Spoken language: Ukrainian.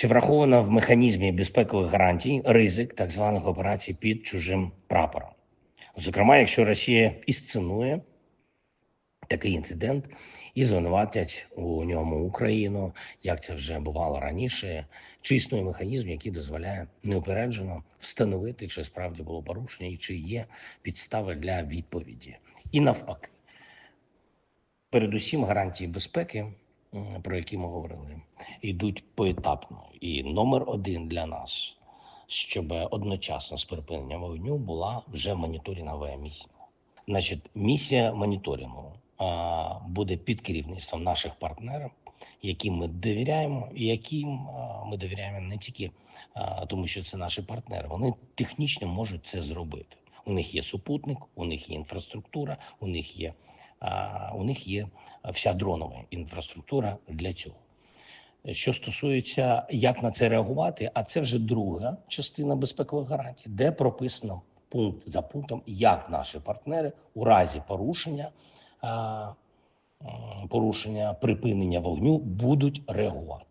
Чи враховано в механізмі безпекових гарантій ризик так званих операцій під чужим прапором? Зокрема, якщо Росія ісценує такий інцидент і звинуватять у ньому Україну, як це вже бувало раніше, чи існує механізм, який дозволяє неупереджено встановити, чи справді було порушення, і чи є підстави для відповіді, і навпаки. Передусім, гарантії безпеки, про які ми говорили, йдуть поетапно. І номер один для нас, щоб одночасно з припиненням вогню була вже моніторингова місія. Значить, місія моніторингу буде під керівництвом наших партнерів, яким ми довіряємо, і яким ми довіряємо не тільки тому, що це наші партнери. Вони технічно можуть це зробити. У них є супутник, у них є інфраструктура, у них є у них є вся дронова інфраструктура для цього. Що стосується, як на це реагувати, а це вже друга частина безпекових гарантій, де прописано пункт за пунктом, як наші партнери у разі порушення, порушення припинення вогню будуть реагувати.